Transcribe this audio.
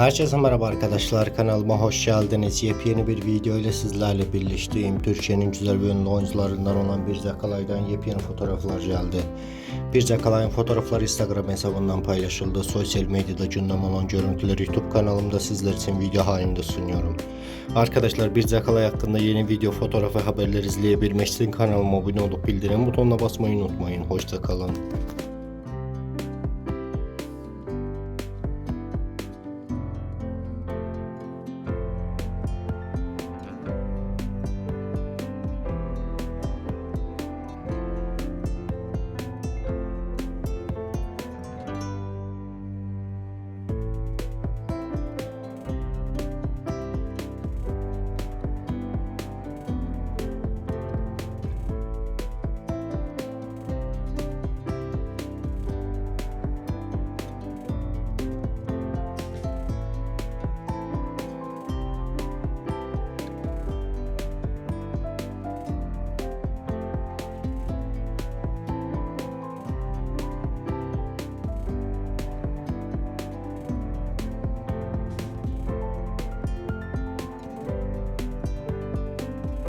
Herkese merhaba arkadaşlar kanalıma hoş geldiniz. Yepyeni bir video ile sizlerle birleştiğim Türkiye'nin güzel ve ünlü oyuncularından olan Bir Zakalay'dan yepyeni fotoğraflar geldi. Bir Zakalay'ın fotoğrafları Instagram hesabından paylaşıldı. Sosyal medyada gündem olan görüntüleri YouTube kanalımda sizler için video halinde sunuyorum. Arkadaşlar Bir Zakalay hakkında yeni video, fotoğraf ve haberler izleyebilmek için kanalıma abone olup bildirim butonuna basmayı unutmayın. Hoşça kalın.